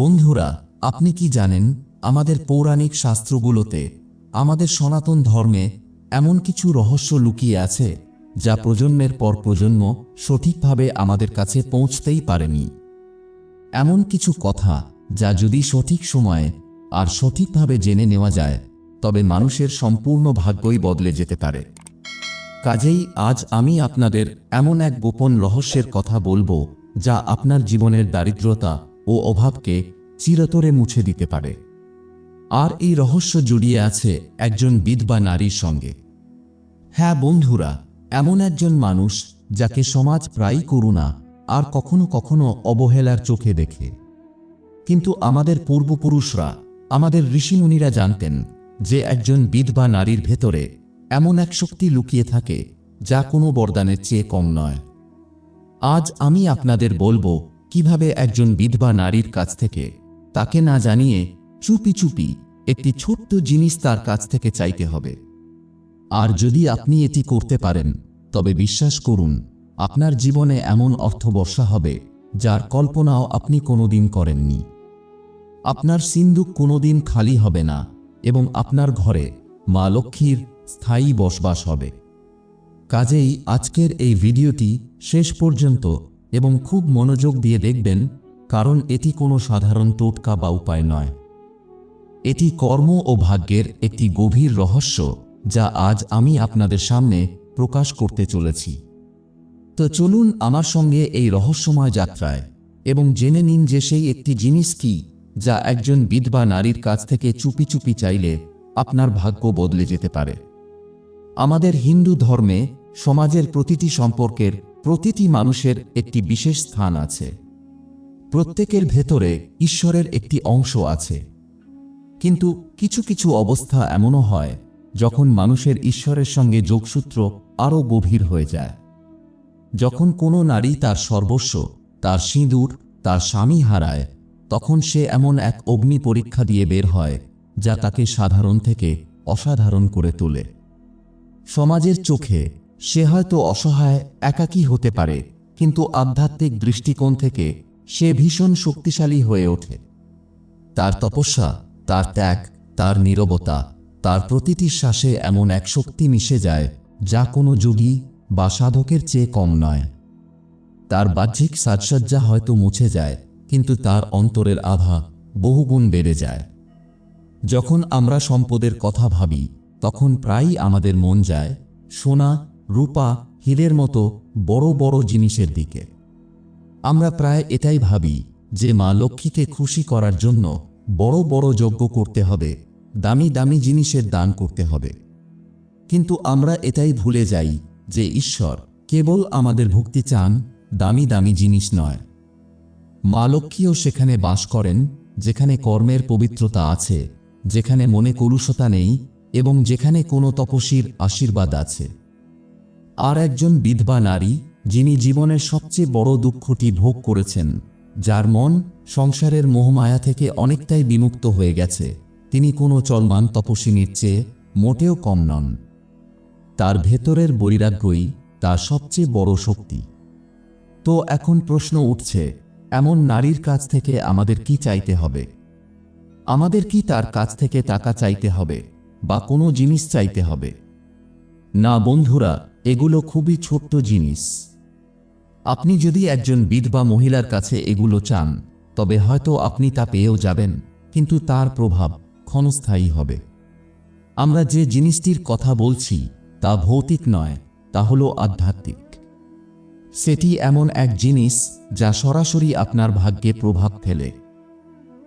বন্ধুরা, আপনি কি জানেন, আমাদের পৌরাণিক শাস্ত্রগুলোতে আমাদের সনাতন ধর্মে এমন কিছু রহস্য লুকিয়ে আছে, যা প্রজন্মের পর প্রজন্ম সঠিকভাবে আমাদের কাছে পৌঁছতেই পারেনি? এমন কিছু কথা, যা যদি সঠিক সময়ে আর সঠিকভাবে জেনে নেওয়া যায়, তবে মানুষের সম্পূর্ণ ভাগ্যই বদলে যেতে পারে। কাজেই আজ আমি আপনাদের এমন এক গোপন রহস্যের কথা বলব, যা আপনার জীবনের দারিদ্রতা ও অভাবকে চিরতরে মুছে দিতে পারে। আর এই রহস্য জড়িয়ে আছে একজন বিধবা নারীর সঙ্গে। হ্যাঁ বন্ধুরা, এমন একজন মানুষ যাকে সমাজ প্রায়ই করুণা আর কখনো কখনো অবহেলার চোখে দেখে। কিন্তু আমাদের পূর্বপুরুষরা, আমাদের ঋষিমুনিরা জানতেন যে একজন বিধবা নারীর ভেতরে এমন এক শক্তি লুকিয়ে থাকে যা কোনো বরদানের চেয়ে কম নয়। আজ আমি আপনাদের বলব কীভাবে একজন বিধবা নারীর কাছ থেকে তাকে না জানিয়ে চুপি চুপি একটি ছোট্ট জিনিস তার কাছ থেকে চাইতে হবে। আর যদি আপনি এটি করতে পারেন, তবে বিশ্বাস করুন, আপনার জীবনে এমন অর্থবর্ষা হবে, যার কল্পনাও আপনি কোনোদিন করেননি। আপনার সিন্দুক কোনোদিন খালি হবে না এবং আপনার ঘরে মা লক্ষ্মীর স্থায়ী বসবাস হবে। কাজেই আজকের এই ভিডিওটি শেষ পর্যন্ত এবং খুব মনোযোগ দিয়ে দেখবেন, কারণ এটি কোনো সাধারণ টোটকা বা উপায় নয়। এটি কর্ম ও ভাগ্যের একটি গভীর রহস্য যা আজ আমি আপনাদের সামনে প্রকাশ করতে চলেছি। তো চলুন আমার সঙ্গে এই রহস্যময় যাত্রায় এবং জেনে নিন যে সেই একটি জিনিস কি যা একজন বিধবা নারীর কাছ থেকে চুপি চুপি চাইলে আপনার ভাগ্য বদলে যেতে পারে। আমাদের হিন্দু ধর্মে সমাজের প্রতিটি সম্পর্কের প্রতিটি মানুষের একটি বিশেষ স্থান আছে। প্রত্যেকের ভেতরে ঈশ্বরের একটি অংশ আছে। কিন্তু কিছু কিছু অবস্থা এমনও হয়, যখন মানুষের ঈশ্বরের সঙ্গে যোগসূত্র আরও গভীর হয়ে যায়। যখন কোনো নারী তার সর্বস্ব, তার সিঁদুর, তার স্বামী হারায়, তখন সে এমন এক অগ্নি পরীক্ষা দিয়ে বের হয়, যা তাকে সাধারণ থেকে অসাধারণ করে তোলে। সমাজের চোখে সে হয়তো অসহায়, একাকী হতে পারে, কিন্তু আধ্যাত্মিক দৃষ্টিকোণ থেকে সে ভীষণ শক্তিশালী হয়ে ওঠে। তার তপস্যা, তার ত্যাগ, তার নীরবতা, তার প্রতিটি শ্বাসে এমন এক শক্তি মিশে যায়, যা কোনো যোগী বা সাধকের চেয়ে কম নয়। তার বাহ্যিক সাজসজ্জা হয়তো মুছে যায়, কিন্তু তার অন্তরের আভা বহুগুণ বেড়ে যায়। যখন আমরা সম্পদের কথা ভাবি, তখন প্রায়ই আমাদের মন যায় সোনা রূপা হীরের মতো বড় বড় জিনিসের দিকে। আমরা প্রায় এটাই ভাবি যে মা লক্ষ্মীকে খুশি করার জন্য বড় বড় যজ্ঞ করতে হবে, দামি দামি জিনিসের দান করতে হবে। কিন্তু আমরা এটাই ভুলে যাই যে ঈশ্বর কেবল আমাদের ভক্তি চান, দামি দামি জিনিস নয়। মা লক্ষ্মীও সেখানে বাস করেন, যেখানে কর্মের পবিত্রতা আছে, যেখানে মনে কলুষতা নেই এবং যেখানে কোনো তপস্বীর আশীর্বাদ আছে। আর একজন বিধবা নারী, যিনি জীবনের সবচেয়ে বড় দুঃখটি ভোগ করেছেন, যার মন সংসারের মোহমায়া থেকে অনেকটাই বিমুক্ত হয়ে গেছে। তিনি কোনো চলমান তপস্বিনীর চেয়ে মোটেও কম নন। তার ভেতরের বৈরাগ্যই তার সবচেয়ে বড় শক্তি। তো এখন প্রশ্ন উঠছে, এমন নারীর কাছ থেকে আমাদের কি চাইতে হবে? আমাদের কি তার কাছ থেকে টাকা চাইতে হবে, বা কোনো জিনিস চাইতে হবে? না, বন্ধুরা এগুলো খুবই ছোট্ট জিনিস। আপনি যদি একজন বিধবা মহিলার কাছে এগুলো চান, তবে হয়তো আপনি তা পেয়েও যাবেন, কিন্তু তার প্রভাব ক্ষণস্থায়ী হবে। আমরা যে জিনিসটির কথা বলছি, তা ভৌতিক নয়, তা হল আধ্যাত্মিক। সেটি এমন এক জিনিস, যা সরাসরি আপনার ভাগ্যে প্রভাব ফেলে।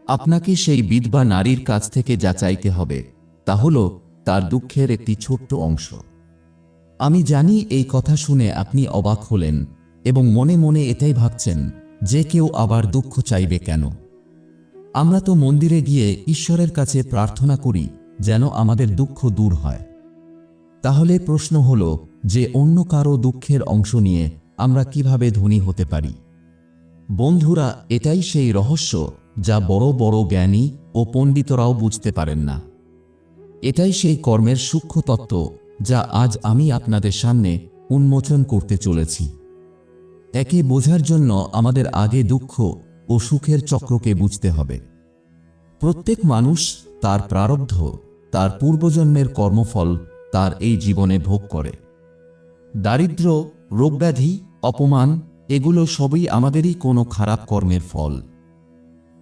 আপনাকে সেই বিধবা নারীর কাছ থেকে যা চাইতে হবে, তা হল তার দুঃখের একটি ছোট্ট অংশ। আমি জানি এই কথা শুনে আপনি অবাক হলেন এবং মনে মনে এটাই ভাবছেন যে কেউ আবার দুঃখ চাইবে কেন। আমরা তো মন্দিরে গিয়ে ঈশ্বরের কাছে প্রার্থনা করি যেন আমাদের দুঃখ দূর হয়। তাহলে প্রশ্ন হল যে অন্য কারও দুঃখের অংশ নিয়ে আমরা কীভাবে ধনী হতে পারি? বন্ধুরা, এটাই সেই রহস্য যা বড় বড় জ্ঞানী ও পণ্ডিতরাও বুঝতে পারেন না। এটাই সেই কর্মের সূক্ষ্ম তত্ত্ব যা আজ আমি আপনাদের সামনে উন্মোচন করতে চলেছি। একে বোঝার জন্য আমাদের আগে দুঃখ ও সুখের চক্রকে বুঝতে হবে। প্রত্যেক মানুষ তার প্রারব্ধ, তার পূর্বজন্মের কর্মফল, তার এই জীবনে ভোগ করে। দারিদ্র, রোগব্যাধি, অপমান, এগুলো সবই আমাদেরই কোনো খারাপ কর্মের ফল।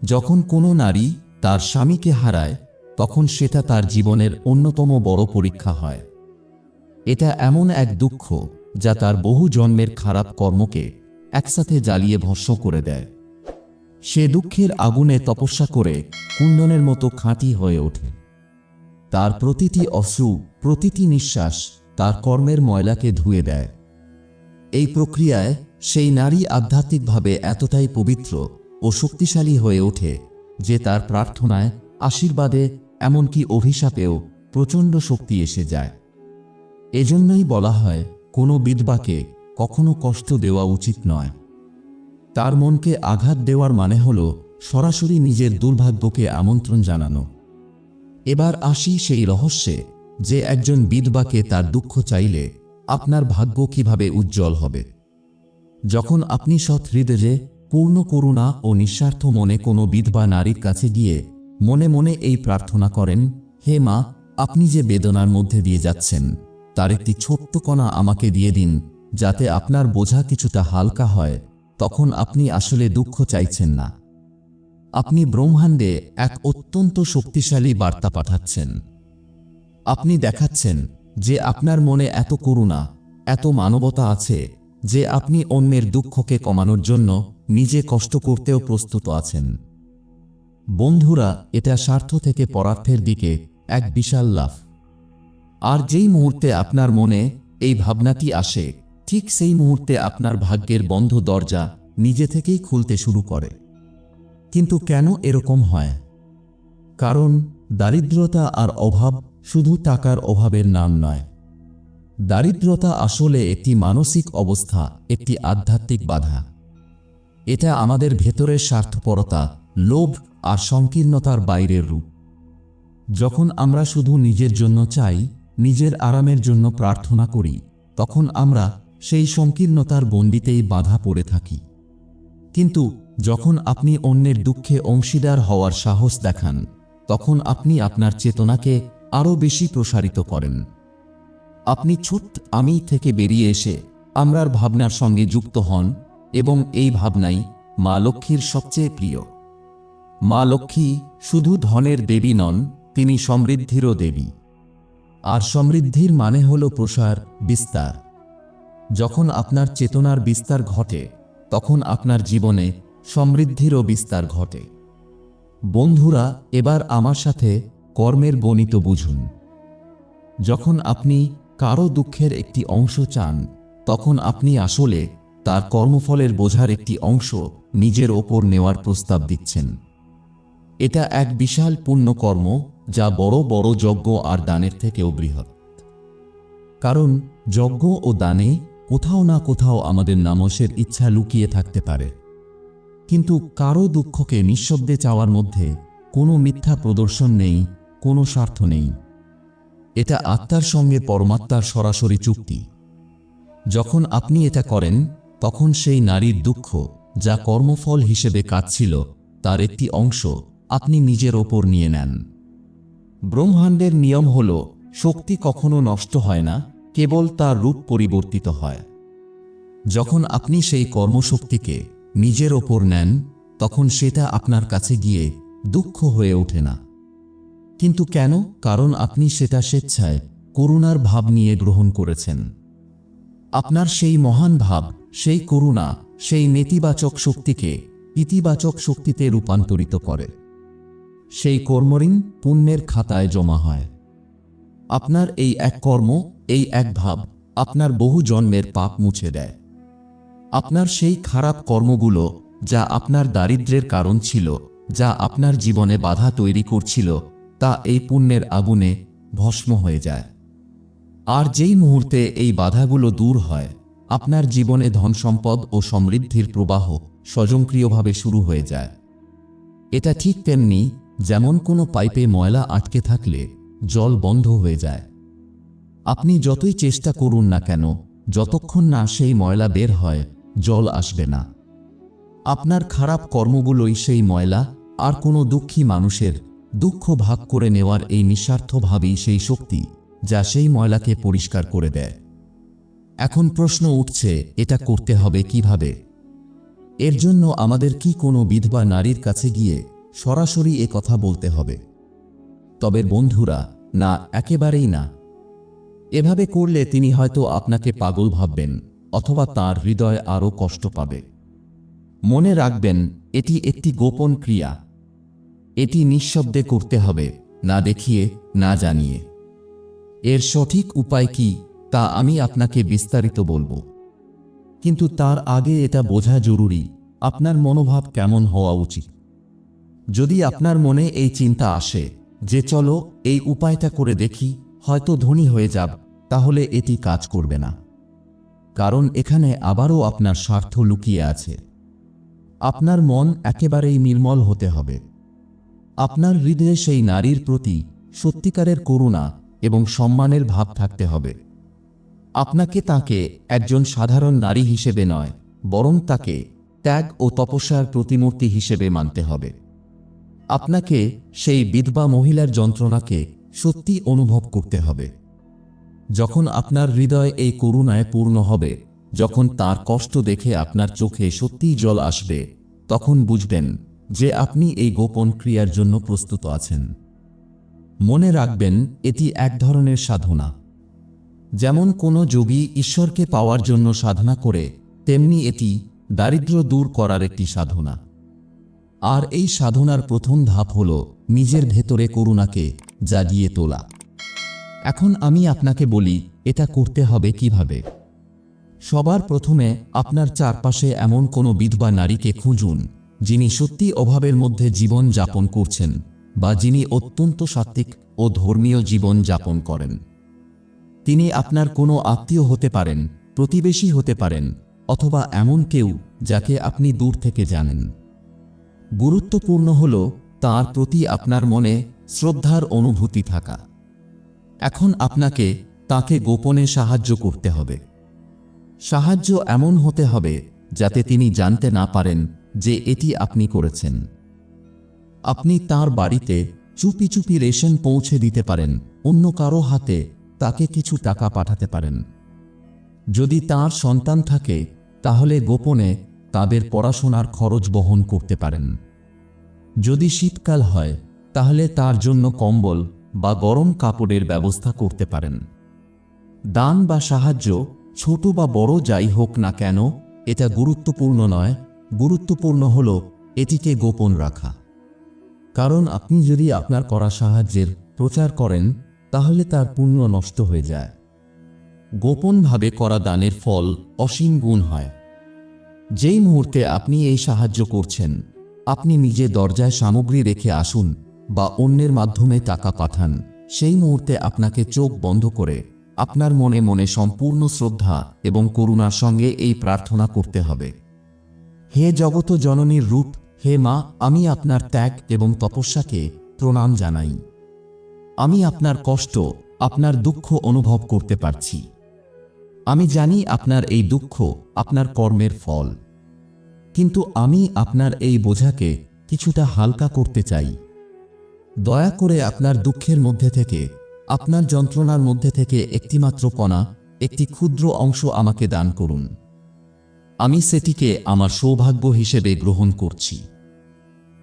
যখন কোনো নারী তার স্বামীকে হারায়, তখন সেটা তার জীবনের অন্যতম বড় পরীক্ষা হয়। এটা এমন এক দুঃখ যা তার বহু জন্মের খারাপ কর্মকে একসাথে জ্বালিয়ে ভস্ম করে দেয়। সে দুঃখের আগুনে তপস্যা করে কুণ্ডনের মতো খাঁটি হয়ে ওঠে। তার প্রতিটি অশ্রু, প্রতিটি নিঃশ্বাস তার কর্মের ময়লাকে ধুয়ে দেয়। এই প্রক্রিয়ায় সেই নারী আধ্যাত্মিকভাবে এতটাই পবিত্র ও শক্তিশালী হয়ে ওঠে যে তার প্রার্থনায় আশীর্বাদে এমনকি অভিশাপেও প্রচণ্ড শক্তি এসে যায়। এজন্যই বলা হয়, কোনো বিধবাকে কখনো কষ্ট দেওয়া উচিত নয়। তার মনকে আঘাত দেওয়ার মানে হল, সরাসরি নিজের দুর্ভাগ্যকে আমন্ত্রণ জানানো। এবার আসি সেই রহস্যে, যে একজন বিধবাকে তার দুঃখ চাইলে, আপনার ভাগ্য কীভাবে উজ্জ্বল হবে। যখন আপনি সৎ হৃদয়ে পূর্ণ করুণা ও নিঃস্বার্থ মনে কোনো বিধবা নারীর কাছে গিয়ে মনে মনে এই প্রার্থনা করেন, হে মা, আপনি যে বেদনার মধ্যে দিয়ে যাচ্ছেন তার একটি ছোট্ট কণা আমাকে দিয়ে দিন, যাতে আপনার বোঝা কিছুটা হালকা হয়, তখন আপনি আসলে দুঃখ চাইছেন না। আপনি ব্রহ্মাণ্ডে এক অত্যন্ত শক্তিশালী বার্তা পাঠাচ্ছেন। আপনি দেখাচ্ছেন যে আপনার মনে এত করুণা, এত মানবতা আছে, যে আপনি অন্যের দুঃখকে কমানোর জন্য নিজে কষ্ট করতেও প্রস্তুত আছেন। বন্ধুরা, এটা স্বার্থ থেকে পরার্থের দিকে এক বিশাল লাভ আর যেই মুহূর্তে আপনার মনে এই ভাবনাটি আসে, ঠিক সেই মুহূর্তে আপনার ভাগ্যের বন্ধ দরজা নিজে থেকেই খুলতে শুরু করে। কিন্তু কেন এরকম হয়? কারণ দারিদ্রতা আর অভাব শুধু টাকার অভাবের নাম নয়। দারিদ্রতা আসলে একটি মানসিক অবস্থা, একটি আধ্যাত্মিক বাধা। এটা আমাদের ভেতরের স্বার্থপরতা, লোভ আর সংকীর্ণতার বাইরের রূপ। যখন আমরা শুধু নিজের জন্য চাই নিজের আরামের জন্য প্রার্থনা করি, তখন আমরা সেই সংকীর্ণতার গণ্ডিতেই বাধা পড়ে থাকি। কিন্তু যখন আপনি অন্যের দুঃখে অংশীদার হওয়ার সাহস দেখান, তখন আপনি আপনার চেতনাকে আরও বেশি প্রসারিত করেন। আপনি ছোট্ট আমি থেকে বেরিয়ে এসে আমরার ভাবনার সঙ্গে যুক্ত হন এবং এই ভাবনাই মা লক্ষ্মীর সবচেয়ে প্রিয়। মা লক্ষ্মী শুধু ধনের দেবী নন, তিনি সমৃদ্ধিরও দেবী। আর সমৃদ্ধির মানে হল প্রসার, বিস্তার। যখন আপনার চেতনার বিস্তার ঘটে, তখন আপনার জীবনে সমৃদ্ধিরও বিস্তার ঘটে। বন্ধুরা, এবার আমার সাথে কর্মের গণিত বুঝুন। যখন আপনি কারও দুঃখের একটি অংশ চান, তখন আপনি আসলে তার কর্মফলের বোঝার একটি অংশ নিজের ওপর নেওয়ার প্রস্তাব দিচ্ছেন। এটা এক বিশাল পুণ্যকর্ম যা বড় বড় যজ্ঞ আর দানের থেকেও বৃহৎ। কারণ যজ্ঞ ও দানে কোথাও না কোথাও আমাদের নামসের ইচ্ছা লুকিয়ে থাকতে পারে। কিন্তু কারও দুঃখকে নিঃশব্দে চাওয়ার মধ্যে কোনো মিথ্যা প্রদর্শন নেই, কোনো স্বার্থ নেই। এটা আত্মার সঙ্গে পরমাত্মার সরাসরি চুক্তি। যখন আপনি এটা করেন, তখন সেই নারীর দুঃখ যা কর্মফল হিসেবে কাটছিল তার একটি অংশ আপনি নিজের ওপর নিয়ে নেন। ব্রহ্মাণ্ডের নিয়ম হল, শক্তি কখনো নষ্ট হয় না, কেবল তার রূপ পরিবর্তিত হয়। যখন আপনি সেই কর্মশক্তিকে নিজের ওপর নেন, তখন সেটা আপনার কাছে গিয়ে দুঃখ হয়ে ওঠে না। কিন্তু কেন? কারণ আপনি সেটা স্বেচ্ছায় করুণার ভাব নিয়ে গ্রহণ করেছেন। আপনার সেই মহান ভাব, সেই করুণা, সেই নেতিবাচক শক্তিকে ইতিবাচক শক্তিতে রূপান্তরিত করে। সেই কর্মঋণ পুণ্যের খাতায় জমা হয়। আপনার এই এক কর্ম, এই এক ভাব আপনার বহু জন্মের পাপ মুছে দেয়। আপনার সেই খারাপ কর্মগুলো যা আপনার দারিদ্র্যের কারণ ছিল, যা আপনার জীবনে বাধা তৈরি করছিল, তা এই পুণ্যের আগুনে ভস্ম হয়ে যায়। আর যেই মুহূর্তে এই বাধাগুলো দূর হয়, আপনার জীবনে ধন সম্পদ ও সমৃদ্ধির প্রবাহ স্বয়ংক্রিয়ভাবে শুরু হয়ে যায়। এটা ঠিক তেমনি যেমন কোনো পাইপে ময়লা আটকে থাকলে জল বন্ধ হয়ে যায়। আপনি যতই চেষ্টা করুন না কেন, যতক্ষণ না সেই ময়লা বের হয়, জল আসবে না। আপনার খারাপ কর্মগুলোই সেই ময়লা, আর কোনো দুঃখী মানুষের দুঃখ ভাগ করে নেওয়ার এই নিঃস্বার্থভাবেই সেই শক্তি, যা সেই ময়লাকে পরিষ্কার করে দেয়। এখন প্রশ্ন উঠছে, এটা করতে হবে কীভাবে? এর জন্য আমাদের কি কোনো বিধবা নারীর কাছে গিয়ে সরাসরি এ কথা বলতে হবে। তবে বন্ধুরা, না, একেবারেই না। এভাবে করলে তিনি হয়তো আপনাকে পাগল ভাববেন, অথবা তার হৃদয় আরও কষ্ট পাবে। মনে রাখবেন, এটি একটি গোপন ক্রিয়া। এটি নিঃশব্দে করতে হবে, না দেখিয়ে, না জানিয়ে। এর সঠিক উপায় কি, তা আমি আপনাকে বিস্তারিত বলব। কিন্তু তার আগে এটা বোঝা জরুরি, আপনার মনোভাব কেমন হওয়া উচিত। যদি আপনার মনে এই চিন্তা আসে যে চলো এই উপায়টা করে দেখি, হয়তো ধনী হয়ে যাব, তাহলে এটি কাজ করবে না। কারণ এখানে আবারও আপনার স্বার্থ লুকিয়ে আছে। আপনার মন একেবারেই নির্মল হতে হবে। আপনার হৃদয়ে সেই নারীর প্রতি সত্যিকারের করুণা এবং সম্মানের ভাব থাকতে হবে। আপনাকে তাকে একজন সাধারণ নারী হিসেবে নয়, বরং তাকে ত্যাগ ও তপস্যার প্রতিমূর্তি হিসেবে মানতে হবে। আপনাকে সেই বিধবা মহিলার যন্ত্রণাকে সত্যি অনুভব করতে হবে। যখন আপনার হৃদয় এই করুণায় পূর্ণ হবে, যখন তার কষ্ট দেখে আপনার চোখে সত্যিই জল আসবে, তখন বুঝবেন যে আপনি এই গোপন ক্রিয়ার জন্য প্রস্তুত আছেন। মনে রাখবেন, এটি এক ধরনের সাধনা। যেমন কোনো যোগী ঈশ্বরকে পাওয়ার জন্য সাধনা করে, তেমনি এটি দারিদ্র্য দূর করার একটি সাধনা। আর এই সাধনার প্রথম ধাপ হল নিজের ভেতরে করুণাকে জাগিয়ে তোলা। এখন আমি আপনাকে বলি, এটা করতে হবে কীভাবে? সবার প্রথমে আপনার চারপাশে এমন কোনো বিধবা নারীকে খুঁজুন, যিনি সত্যি অভাবের মধ্যে জীবন যাপন করছেন বা যিনি অত্যন্ত সাত্ত্বিক ও ধর্মীয় জীবন যাপন করেন। তিনি আপনার কোনো আত্মীয় হতে পারেন, প্রতিবেশী হতে পারেন, অথবা এমন কেউ যাকে আপনি দূর থেকে জানেন। গুরুত্বপূর্ণ হল তার প্রতি আপনার মনে শ্রদ্ধার অনুভূতি থাকা। এখন আপনাকে তাকে গোপনে সাহায্য করতে হবে। সাহায্য এমন হতে হবে যাতে তিনি জানতে না পারেন যে এটি আপনি করেছেন। আপনি তার বাড়িতে চুপি চুপি রেশন পৌঁছে দিতে পারেন, অন্য কারও হাতে তাকে কিছু টাকা পাঠাতে পারেন। যদি তার সন্তান থাকে, তাহলে গোপনে তাদের পড়াশোনার খরচ বহন করতে পারেন। যদি শীতকাল হয়, তাহলে তার জন্য কম্বল বা গরম কাপড়ের ব্যবস্থা করতে পারেন। দান বা সাহায্য, ছোট বা বড় যাই হোক না কেন, এটা গুরুত্বপূর্ণ নয়। গুরুত্বপূর্ণ হল এটিকে গোপন রাখা। কারণ আপনি যদি আপনার করা সাহায্যের প্রচার করেন, তাহলে তার পুণ্য নষ্ট হয়ে যায়। গোপনভাবে করা দানের ফল অসীম গুণ হয়। যেই মুহূর্তে আপনি এই সাহায্য করছেন, আপনি নিজে দরজায় সামগ্রী রেখে আসুন বা অন্যের মাধ্যমে টাকা পাঠান। সেই মুহূর্তে আপনাকে চোখ বন্ধ করে আপনার মনে মনে সম্পূর্ণ শ্রদ্ধা এবং করুণার সঙ্গে এই প্রার্থনা করতে হবে। হে জগত জননীর রূপ, হে মা, আমি আপনার ত্যাগ এবং তপস্যাকে প্রণাম জানাই। আমি আপনার কষ্ট, আপনার দুঃখ অনুভব করতে পারছি। আমি জানি আপনার এই দুঃখ আপনার কর্মের ফল। কিন্তু আমি আপনার এই বোঝাকে কিছুটা হালকা করতে চাই। দয়া করে আপনার দুঃখের মধ্যে থেকে, আপনার যন্ত্রণার মধ্যে থেকে একটিমাত্র কণা, একটি ক্ষুদ্র অংশ আমাকে দান করুন। আমি সেটিকে আমার সৌভাগ্য হিসেবে গ্রহণ করছি।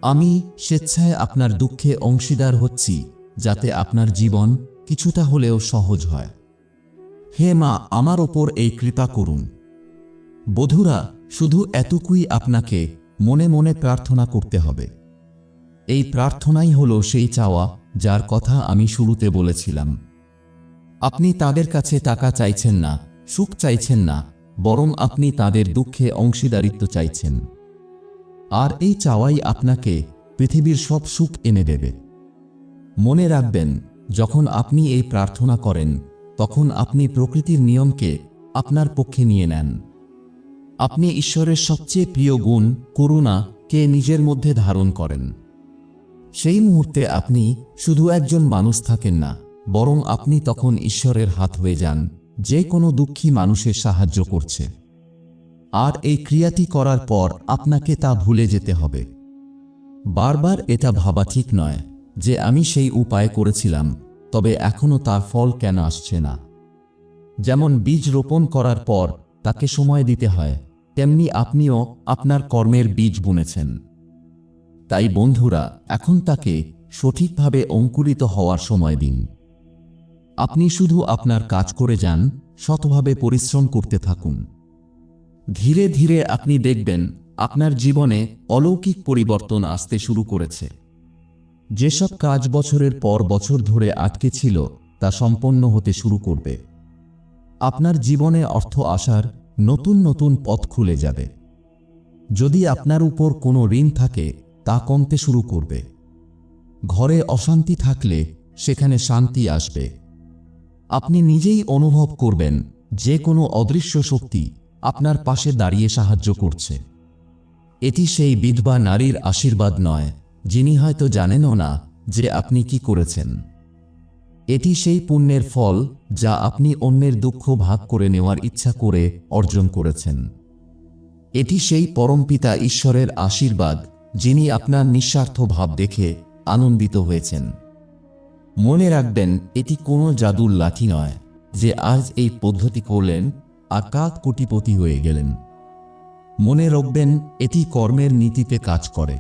আমি স্বেচ্ছায় আপনার দুঃখে অংশীদার হচ্ছি, যাতে আপনার জীবন কিছুটা হলেও সহজ হয়। হে মা, আমার ওপর এই কৃপা করুন। বধুরা শুধু এতটুকুই আপনাকে মনে মনে প্রার্থনা করতে হবে। এই প্রার্থনাই হল সেই চাওয়া যার কথা আমি শুরুতে বলেছিলাম। আপনি তাদের কাছে টাকা চাইছেন না, সুখ চাইছেন না, বরং আপনি তাদের দুঃখে অংশীদারিত্ব চাইছেন। আর এই চাওয়াই আপনাকে পৃথিবীর সব সুখ এনে দেবে। মনে রাখবেন, যখন আপনি এই প্রার্থনা করেন, তখন আপনি প্রকৃতির নিয়মকে আপনার পক্ষে নিয়ে নেন। আপনি ঈশ্বরের সবচেয়ে প্রিয় গুণ, করুণা কে নিজের মধ্যে ধারণ করেন। সেই মুহূর্তে আপনি শুধু একজন মানুষ থাকেন না, বরং আপনি তখন ঈশ্বরের হাত হয়ে যান, যে কোনো দুঃখী মানুষের সাহায্য করছে। আর এই ক্রিয়াটি করার পর আপনাকে তা ভুলে যেতে হবে। বারবার এটা ভাবা ঠিক নয় যে আমি সেই উপায় করেছিলাম, তবে এখনও তার ফল কেন আসছে না। যেমন বীজ রোপণ করার পর তাকে সময় দিতে হয় তেমনি আপনিও আপনার কর্মের বীজ বুনেছেন। তাই বন্ধুরা, এখন তাকে সঠিকভাবে অঙ্কুরিত হওয়ার সময় দিন। আপনি শুধু আপনার কাজ করে যান, শতভাবে পরিশ্রম করতে থাকুন। ধীরে ধীরে আপনি দেখবেন, আপনার জীবনে অলৌকিক পরিবর্তন আসতে শুরু করেছে। যেসব কাজ বছরের পর বছর ধরে আটকে ছিল, তা সম্পন্ন হতে শুরু করবে। আপনার জীবনে অর্থ আসার নতুন নতুন পথ খুলে যাবে। যদি আপনার উপর কোনো ঋণ থাকে, তা কমতে শুরু করবে। ঘরে অশান্তি থাকলে সেখানে শান্তি আসবে। আপনি নিজেই অনুভব করবেন, যে কোনো অদৃশ্য শক্তি আপনার পাশে দাঁড়িয়ে সাহায্য করছে। এটি সেই বিধবা নারীর আশীর্বাদ নয়, যিনি হয়তো জানেনও না যে আপনি কি করেছেন। এটি সেই পুণ্যের ফল যা আপনি অন্যের দুঃখ ভাগ করে নেওয়ার ইচ্ছা করে অর্জন করেছেন। এটি সেই পরমপিতা ঈশ্বরের আশীর্বাদ, যিনি আপনার নিঃস্বার্থ ভাব দেখে আনন্দিত হয়েছেন। মনে রাখবেন, এটি কোনো জাদুর লাঠি নয় যে আজ এই পদ্ধতি করলেন আর কাক কোটিপতি হয়ে গেলেন। মনে রাখবেন, এটি কর্মের নীতিতে কাজ করে।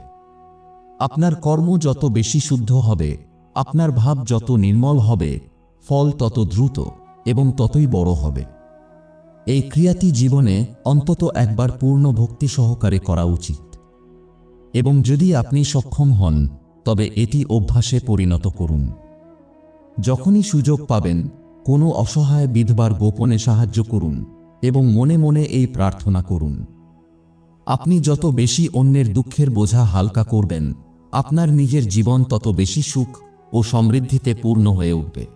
আপনার কর্ম যত বেশি শুদ্ধ হবে আপনার ভাব যত নির্মল হবে, ফল তত দ্রুত এবং ততই বড় হবে। এই ক্রিয়াটি জীবনে অন্তত একবার পূর্ণ ভক্তি সহকারে করা উচিত। এবং যদি আপনি সক্ষম হন, তবে এটি অভ্যাসে পরিণত করুন। যখনই সুযোগ পাবেন, কোনো অসহায় বিধবার গোপনে সাহায্য করুন এবং মনে মনে এই প্রার্থনা করুন। আপনি যত বেশি অন্যের দুঃখের বোঝা হালকা করবেন, আপনার নিজের জীবন তত বেশি সুখ ও সমৃদ্ধিতে পূর্ণ হয়ে উঠবে।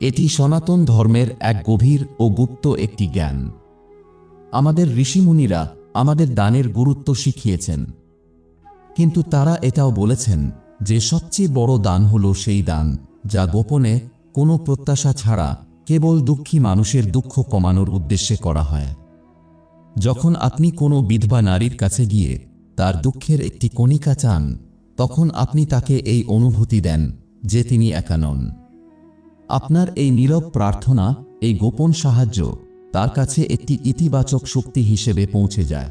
এটি সনাতন ধর্মের এক গভীর ও গুপ্ত একটি জ্ঞান। আমাদের ঋষিমুনিরা আমাদের দানের গুরুত্ব শিখিয়েছেন। কিন্তু তারা এটাও বলেছেন যে সবচেয়ে বড় দান হল সেই দান, যা গোপনে কোনো প্রত্যাশা ছাড়া কেবল দুঃখী মানুষের দুঃখ কমানোর উদ্দেশ্যে করা হয়। যখন আপনি কোনো বিধবা নারীর কাছে গিয়ে তার দুঃখের একটি কণিকা চান তখন আপনি তাকে এই অনুভূতি দেন যে তিনি একা নন। আপনার এই নীরব প্রার্থনা, এই গোপন সাহায্য তার কাছে একটি ইতিবাচক শক্তি হিসেবে পৌঁছে যায়।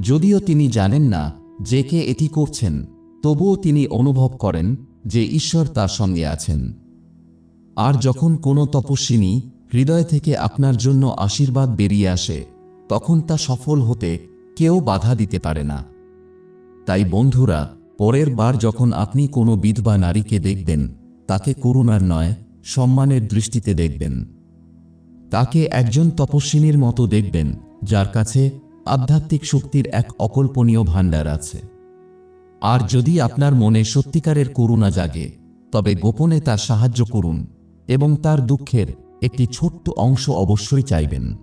যদিও তিনি জানেন না যে কে এটি করছেন, তবুও তিনি অনুভব করেন যে ঈশ্বর তার সঙ্গে আছেন। আর যখন কোনো তপস্বিনী হৃদয় থেকে আপনার জন্য আশীর্বাদ বেরিয়ে আসে, তখন তা সফল হতে কেউ বাধা দিতে পারে না। তাই বন্ধুরা পরের বার যখন আপনি কোনো বিধবা নারীকে দেখবেন, তাকে করুণার নয়, সম্মানের দৃষ্টিতে দেখবেন। তাকে একজন তপস্বিনীর মতো দেখবেন, যার কাছে আধ্যাত্মিক শক্তির এক অকল্পনীয় ভাণ্ডার আছে। আর যদি আপনার মনে সত্যিকারের করুণা জাগে, তবে গোপনে তার সাহায্য করুন এবং তার দুঃখের একটি ছোট্ট অংশ অবশ্যই চাইবেন।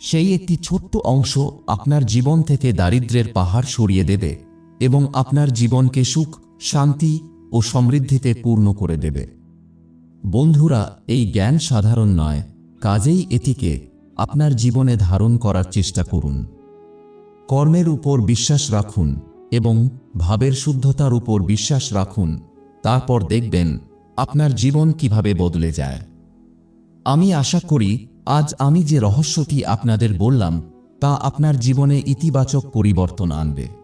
সেই একটি ছোট্ট অংশ আপনার জীবন থেকে দারিদ্র্যের পাহাড় সরিয়ে দেবে। এবং আপনার জীবনকে সুখ, শান্তি ও সমৃদ্ধিতে পূর্ণ করে দেবে। বন্ধুরা, এই জ্ঞান সাধারণ নয়, কাজেই এটিকে আপনার জীবনে ধারণ করার চেষ্টা করুন। কর্মের উপর বিশ্বাস রাখুন এবং ভাবের শুদ্ধতার উপর বিশ্বাস রাখুন, তারপর দেখবেন আপনার জীবন কীভাবে বদলে যায়। আমি আশা করি, আজ আমি যে রহস্যটি আপনাদের বললাম, তা আপনার জীবনে ইতিবাচক পরিবর্তন আনবে।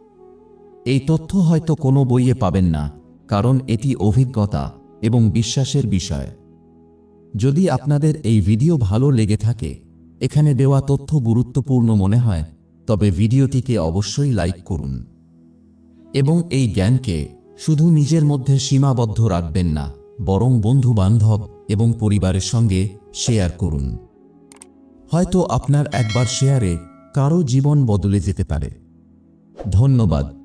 এই তথ্য হয়তো কোনো বইয়ে পাবেন না, কারণ এটি অভিজ্ঞতা এবং বিশ্বাসের বিষয়। যদি আপনাদের এই ভিডিও ভালো লেগে থাকে, এখানে দেওয়া তথ্য গুরুত্বপূর্ণ মনে হয়, তবে ভিডিওটিকে অবশ্যই লাইক করুন। এবং এই জ্ঞানকে শুধু নিজের মধ্যে সীমাবদ্ধ রাখবেন না, বরং বন্ধু বান্ধব এবং পরিবারের সঙ্গে শেয়ার করুন। হয়তো আপনার একবার শেয়ারে কারও জীবন বদলে যেতে পারে। ধন্যবাদ।